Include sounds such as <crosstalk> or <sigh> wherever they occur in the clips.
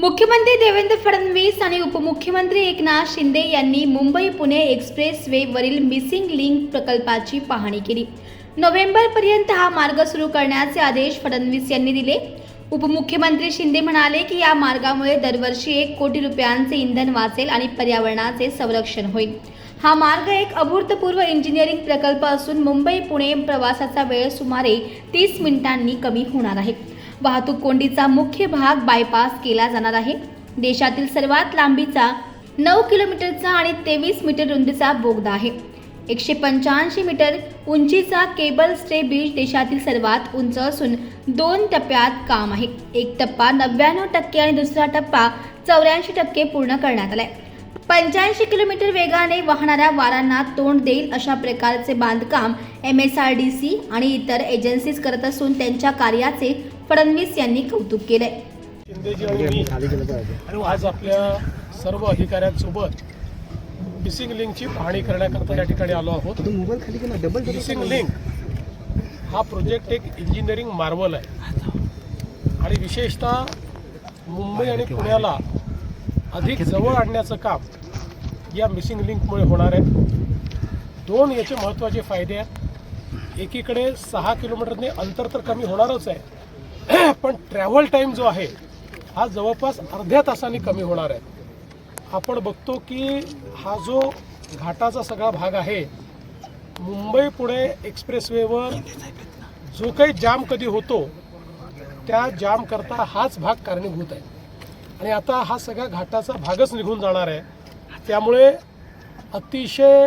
मुख्यमंत्री देवेंद्र फडणवीस आणि उपमुख्यमंत्री एकनाथ शिंदे यांनी मुंबई पुणे एक्सप्रेस वेवरील मिसिंग लिंक प्रकल्पाची पाहणी केली. नोव्हेंबरपर्यंत हा मार्ग सुरू करण्याचे आदेश फडणवीस यांनी दिले. उपमुख्यमंत्री शिंदे म्हणाले की या मार्गामुळे दरवर्षी एक कोटी रुपयांचे इंधन वाचेल आणि पर्यावरणाचे संरक्षण होईल. हा मार्ग एक अभूतपूर्व इंजिनिअरिंग प्रकल्प असून मुंबई पुणे प्रवासाचा वेळ सुमारे तीस मिनिटांनी कमी होणार आहे. वाहतूक कोंडीचा मुख्य भाग बायपास केला जाणार आहे. देशातील सर्वात लांबीचा नऊ किलोमीटरचा आणि तेवीस मीटर रुंदीचा बोगदा आहे. एकशे पंच्याऐंशी मीटर उंचीचा केबल स्टे ब्रिज देशातील सर्वात उंच असून दोन टप्प्यात काम आहे. एक टप्पा नव्याण्णव टक्के आणि दुसरा टप्पा चौऱ्याऐंशी टक्के पूर्ण करण्यात आलाय. पंच्याऐंशी किलोमीटर वेगाने वाहणाऱ्या वारांना तोंड देईल अशा प्रकारचे बांधकाम M S R D C आणि इतर एजन्सीज करत असून त्यांच्या कार्याचे फडणवीस यांनी कौतुक केले आज आपल्या सर्व अधिकाऱ्यांसोबत मिसिंग लिंकची पाहणी करण्याकरता या ठिकाणी आलो आहोत. मिसिंग लिंक हा प्रोजेक्ट एक इंजिनिअरिंग मार्वल आहे. आणि विशेषतः मुंबई आणि पुण्याला अधिक जवळ आणण्याचं काम या मिसिंग लिंकमुळे होणार आहे. दोन याचे महत्त्वाचे फायदे आहेत. एकीकडे सहा किलोमीटरने अंतर तर कमी होणारच आहे. <clears throat> पण ट्रॅव्हल टाईम जो आहे हा जवळपास अर्ध्या तासाने कमी होणार आहे. आपण बघतो की हा जो घाटाचा सगळा भाग आहे मुंबई पुणे एक्सप्रेसवेवर जो काही जाम कधी होतो त्या जाम करता हाच भाग कारणीभूत आहे. आणि आता हा सगळा घाटाचा भागच निघून जाणार आहे. त्यामुळे अतिशय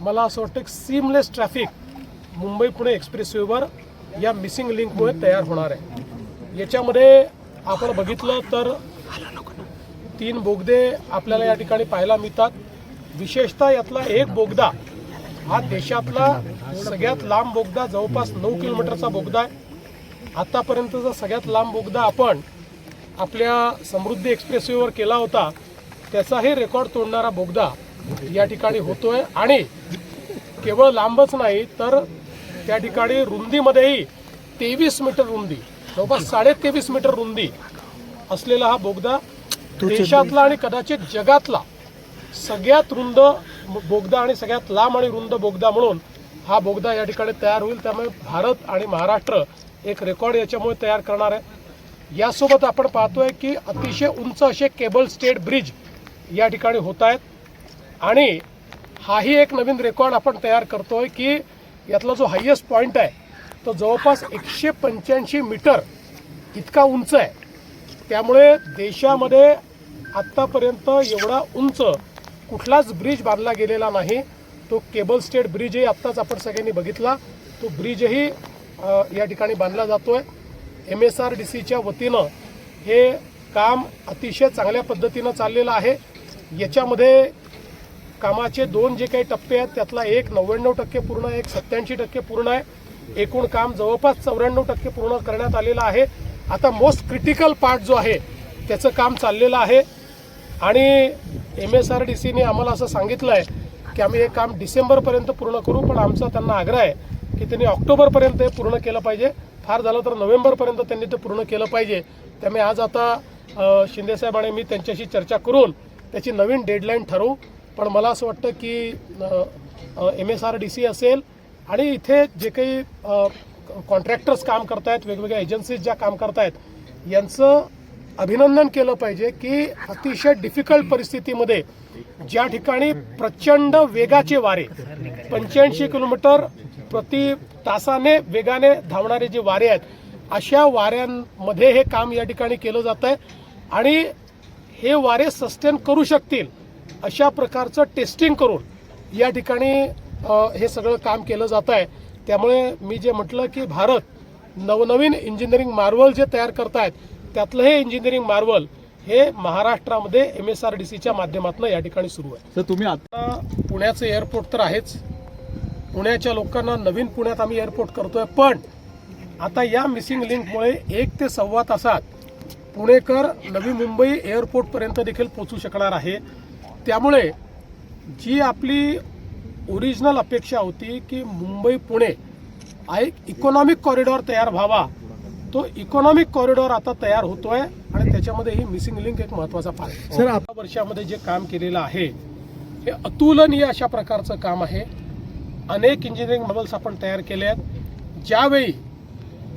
मला असं वाटतं सीमलेस ट्रॅफिक मुंबई पुणे एक्सप्रेसवेवर या मिसिंग लिंकमुळे तयार होणार आहे. याच्यामध्ये आपण बघितलं तर तीन बोगदे आपल्याला या ठिकाणी पाहायला मिळतात. विशेषतः यातला एक बोगदा हा देशातला सगळ्यात लांब बोगदा जवळपास नऊ किलोमीटरचा बोगदा आहे. आत्तापर्यंतचा सगळ्यात लांब बोगदा आपण आपल्या समृद्धी एक्सप्रेसवेवर केला होता. त्याचाही रेकॉर्ड तोडणारा बोगदा या ठिकाणी होतोय. आणि केवळ लांबच नाही तर त्या ठिकाणी रुंदीमध्येही तेवीस मीटर रुंदी जवळपास साडे तेवीस मीटर रुंदी असलेला हा बोगदा देशातला आणि कदाचित जगातला सगळ्यात रुंद बोगदा आणि सगळ्यात लांब आणि रुंद बोगदा म्हणून हा बोगदा या ठिकाणी तयार होईल. त्यामुळे भारत आणि महाराष्ट्र एक रेकॉर्ड याच्यामुळे तयार करणार आहे. यासोबत आपण पाहतोय की अतिशय उंच असे केबल स्टेट ब्रिज या ठिकाणी होत आहेत. आणि हाही एक नवीन रेकॉर्ड आपण तयार करतोय की यातला जो हायेस्ट पॉईंट आहे तो जवळपास एकशे पंच्याऐंशी मीटर इतका उंच आहे. त्यामुळे देशामध्ये आत्तापर्यंत एवढा उंच कुठलाच ब्रिज बांधला गेलेला नाही. तो केबल स्टेट ब्रिजही आत्ताच आपण सगळ्यांनी बघितला. तो ब्रिजही या ठिकाणी बांधला जातो आहे एम एस आर डी सीच्या वतीनं हे काम अतिशय चांगल्या पद्धतीनं चाललेलं आहे. याच्यामध्ये कामाचे दोन जे काही टप्पे आहेत त्यातला एक नव्याण्णव टक्के पूर्ण आहे एक सत्याऐंशी टक्के पूर्ण आहे. एकूण काम जवळपास चौऱ्याण्णव टक्के पूर्ण करण्यात आलेलं आहे. आता मोस्ट क्रिटिकल पार्ट जो आहे त्याचं काम चाललेलं आहे. आणि एम एस आर डी सीने आम्हाला असं सांगितलं आहे की आम्ही हे काम डिसेंबरपर्यंत पूर्ण करू पण आमचा त्यांना आग्रह आहे की त्यांनी ऑक्टोबरपर्यंत हे पूर्ण केलं पाहिजे. फार झालं तर नोव्हेंबरपर्यंत त्यांनी ते पूर्ण केलं पाहिजे. त्यामुळे आज आता शिंदेसाहेब आणि मी त्यांच्याशी चर्चा करून त्याची नवीन डेडलाईन ठरवू. पण मला असं वाटतं की M S R D C असेल आणि इथे जे काही कॉन्ट्रॅक्टर्स काम करतायत वेगवेगळ्या एजन्सीज ज्या काम करतायत यांचं अभिनंदन केलं पाहिजे की अतिशय डिफिकल्ट परिस्थितीमध्ये ज्या ठिकाणी प्रचंड वेगाचे वारे पंच्याऐंशी किलोमीटर प्रति तासाने वेगाने धावणारे जे वारे आहेत अशा वाऱ्यांमध्ये हे काम या ठिकाणी केलं जात आहे आणि हे वारे सस्टेन करू शकतील अशा प्रकारचं टेस्टिंग करून या ठिकाणी हे सगळं काम केलं जात आहे. त्यामुळे मी जे म्हटलं की भारत नवनवीन इंजिनिअरिंग मार्वल जे तयार करतायत त्यातलं हे इंजिनिअरिंग मार्वल हे महाराष्ट्रामध्ये एम एस आर डी सीच्या माध्यमातून या ठिकाणी सुरू आहे. सर तुम्ही आता आता पुण्याचं एअरपोर्ट तर आहेच. पुण्याच्या लोकांना नवीन पुण्यात आम्ही एअरपोर्ट करतोय पण आता या मिसिंग लिंकमुळे एक ते सव्वा तासात पुणेकर नवी मुंबई एअरपोर्टपर्यंत देखील पोचू शकणार आहे. त्यामुळे जी आपली ओरिजिनल अपेक्षा होती की मुंबई पुणे हा एक इकॉनॉमिक कॉरिडॉर तयार व्हावा. तो इकॉनॉमिक कॉरिडॉर आता तयार होतोय आणि त्याच्या त्याच्यामध्ये ही मिसिंग लिंक एक महत्त्वाचा पार्ट. सर, या वर्षामध्ये जे काम केलेलं आहे हे अतुलनीय अशा प्रकारचं काम आहे. अनेक इंजिनिअरिंग मॉडेल्स आपण तयार केले आहेत. ज्यावेळी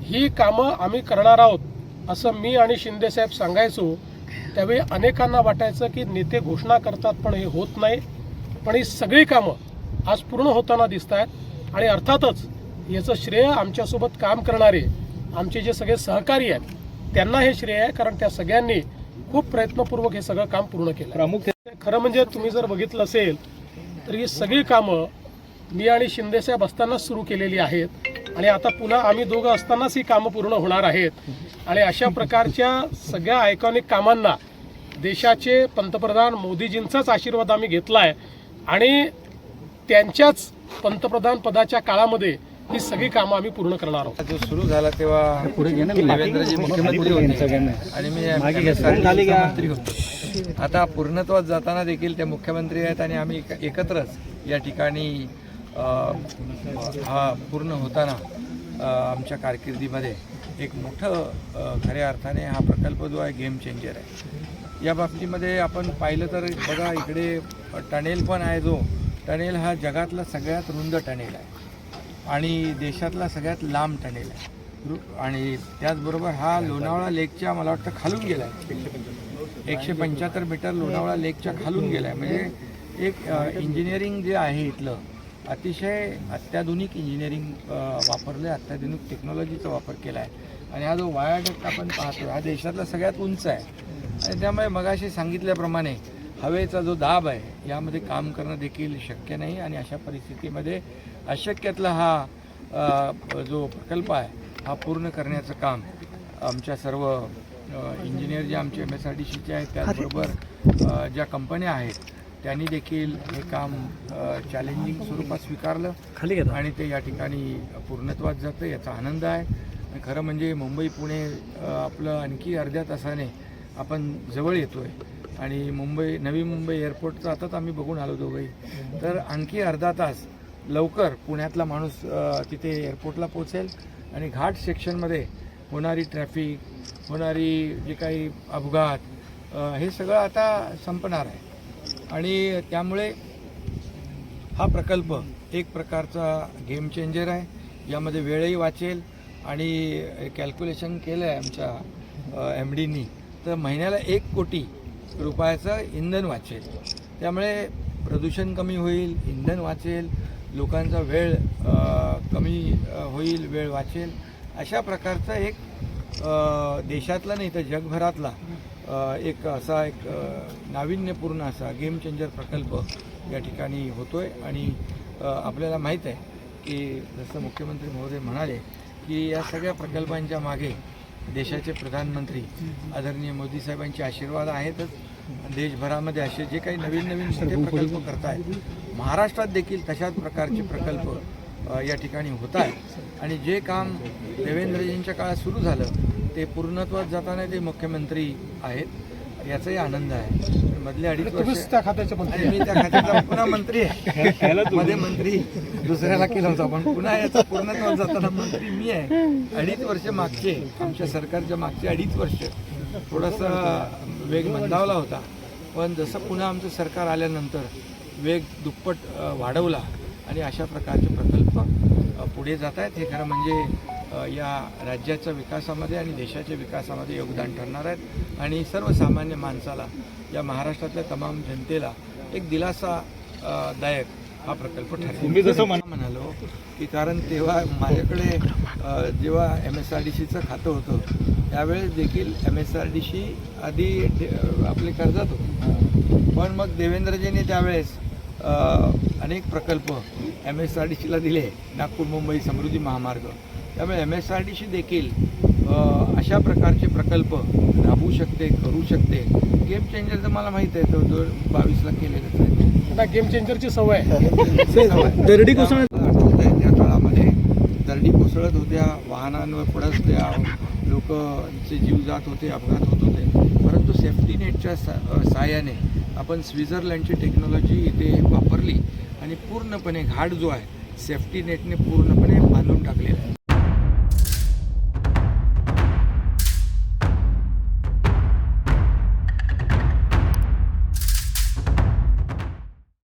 ही कामं आम्ही करणार आहोत असं मी आणि शिंदेसाहेब सांगायचो त्यावेळी अनेकांना वाटायचं की नेते घोषणा करतात पण हे होत नाही. पण ही सगळी कामं आज पूर्ण होताना दिसत आहेत आणि अर्थातच याचं श्रेय आमच्यासोबत काम करणारे आमचे जे सगळे सहकारी आहेत त्यांना हे श्रेय आहे कारण त्या सगळ्यांनी खूप प्रयत्नपूर्वक हे सगळं काम पूर्ण केलं. प्रामुख्य खरं म्हणजे तुम्ही जर बघितलं असेल तर ही सगळी कामं मी आणि शिंदेसाहेब असतानाच सुरू केलेली आहेत. आणि आता पुन्हा आम्ही दोघं असतानाच ही कामं पूर्ण होणार आहेत. आणि अशा प्रकारच्या सगळ्या आयकॉनिक कामांना देशाचे पंतप्रधान मोदीजींचाच आशीर्वाद आम्ही घेतला आहे आणि त्यांच्याच पंतप्रधान पदाच्या काळामध्ये ही सगळी कामं आम्ही पूर्ण करणार आहोत. जो सुरू झाला तेव्हा पुढे देवेंद्रजी मुख्यमंत्री होते. आणि मी होतो. आता पूर्णत्वात जाताना देखील ते मुख्यमंत्री आहेत आणि आम्ही एक- एकत्रच या ठिकाणी हा पूर्ण होताना आमच्या कारकिर्दीमध्ये एक मोठं खऱ्या अर्थाने हा प्रकल्प जो आहे गेम चेंजर आहे. या बाबतीमध्ये आपण पाहिलं तर बघा इकडे टनेल पण आहे जो टनेल हा जगातला सगळ्यात रुंद टनेल आहे. आणि देशातला सगळ्यात लांब टनेल आहे. आणि त्याचबरोबर हा लोणावळा लेकच्या मला वाटतं खालून गेला आहे एकशे पंच्याहत्तर मीटर लोणावळा लेकच्या खालून गेला आहे म्हणजे एक इंजिनिअरिंग जे आहे इथलं अतिशय अत्याधुनिक इंजिनिअरिंग वापरलं आहे अत्याधुनिक टेक्नॉलॉजीचा वापर केला आहे आणि हा जो वायाडक्ट आपण पाहतो हा देशातला सगळ्यात उंच आहे. आणि त्यामुळे मगाशी सांगितल्याप्रमाणे हवेचा जो दाब आहे यामध्ये काम करणं देखील शक्य नाही आणि अशा परिस्थितीमध्ये अशक्यातला हा जो प्रकल्प आहे हा पूर्ण करण्याचं काम आमच्या सर्व इंजिनियर जे आमचे एम एस आर डी सीचे आहेत त्याचबरोबर ज्या कंपन्या आहेत त्यांनी देखील हे काम चॅलेंजिंग स्वरूपात स्वीकारलं खाली आणि ते या ठिकाणी पूर्णत्वात जातं याचा आनंद आहे. खरं म्हणजे मुंबई पुणे आपलं आणखी अर्ध्या तासाने आपण जवळ येतो आहे आणि मुंबई नवी मुंबई एअरपोर्टचं आताच आम्ही बघून आलो दोघंही. तर आणखी अर्धा तास लवकर पुण्यातला माणूस तिथे एअरपोर्टला पोचेल आणि घाट सेक्शनमध्ये होणारी ट्रॅफिक होणारी जे काही अपघात हे सगळं आता संपणार आहे. आणि त्यामुळे हा प्रकल्प एक प्रकारचा गेम चेंजर आहे. यामध्ये वेळही वाचेल आणि कॅल्क्युलेशन केलं आहे आमच्या एम डीनी तर महिन्याला एक कोटी रुपयाचं इंधन वाचेल. त्यामुळे प्रदूषण कमी होईल इंधन वाचेल लोकांचा वेळ कमी होईल वेळ वाचेल. अशा प्रकारचा एक देशातला नाही तर जगभरातला एक असा एक नाविन्यपूर्ण असा गेम चेंजर प्रकल्प या ठिकाणी होतो आहे आणि आपल्याला माहीत आहे की जसं मुख्यमंत्री महोदय म्हणाले की या सगळ्या प्रकल्पांच्या मागे देशाचे प्रधानमंत्री आदरणीय मोदी साहेबांचे आशीर्वाद आहेतच. देशभरामध्ये असे जे काही नवीन नवीन मोठे प्रकल्प करतायत महाराष्ट्रात देखील तशाच प्रकारचे प्रकल्प या ठिकाणी होत आहेत आणि जे काम देवेंद्रजींच्या काळात सुरू झालं ते पूर्णत्वात जाताना ते मुख्यमंत्री आहेत. याचाही आनंद आहे. मधले अडीच वर्ष त्या खात्याचे मंत्री मी त्या खात्याचा पुन्हा मंत्री आहे. <laughs> मध्ये मंत्री. दुसऱ्याला केला होता पण पुन्हा याचा पूर्णत्वात जाताना मंत्री मी आहे. अडीच वर्ष मागचे. आमच्या सरकारच्या मागचे अडीच वर्ष. थोडासा वेग मंदावला होता. पण जसं पुन्हा आमचं सरकार आल्यानंतर वेग दुप्पट वाढवला आणि अशा प्रकारचे प्रकल्प पुढे जात आहेत हे खरं म्हणजे या राज्याच्या विकासामध्ये आणि देशाच्या विकासामध्ये योगदान ठरणार आहेत. आणि सर्वसामान्य माणसाला या महाराष्ट्रातल्या तमाम जनतेला एक दिलासा दायक हा प्रकल्प ठरेल. तुम्ही जसं म्हण- म्हणालो की कारण तेव्हा माझ्याकडे जेव्हा एम एस आर डी सीचं खातं होतं त्यावेळेस देखील M S R D C आधी आपले कर्जात होते. पण मग देवेंद्रजींनी त्यावेळेस अनेक प्रकल्प एम एस आर डी सीला दिले. नागपूर मुंबई समृद्धी महामार्ग. त्यामुळे M S R D C देखील अशा प्रकारचे प्रकल्प राबवू शकते करू शकते. गेम चेंजर तर मला माहीत आहे तो जो बावीसला केलेलंच आहे. आता गेम चेंजरची सवय आहे. दरडी कोसळत आठवत आहे त्या काळामध्ये दरडी कोसळत होत्या वाहनांवर पडत होत्या लोकचे जीव जात होते अपघात होत होते. परंतु सेफ्टी नेटच्या सा अ, सहाय्याने आपण स्वित्झर्लंडची टेक्नॉलॉजी इथे वापरली आणि पूर्णपणे घाट जो आहे सेफ्टी नेटने पूर्णपणे बांधून टाकलेला आहे.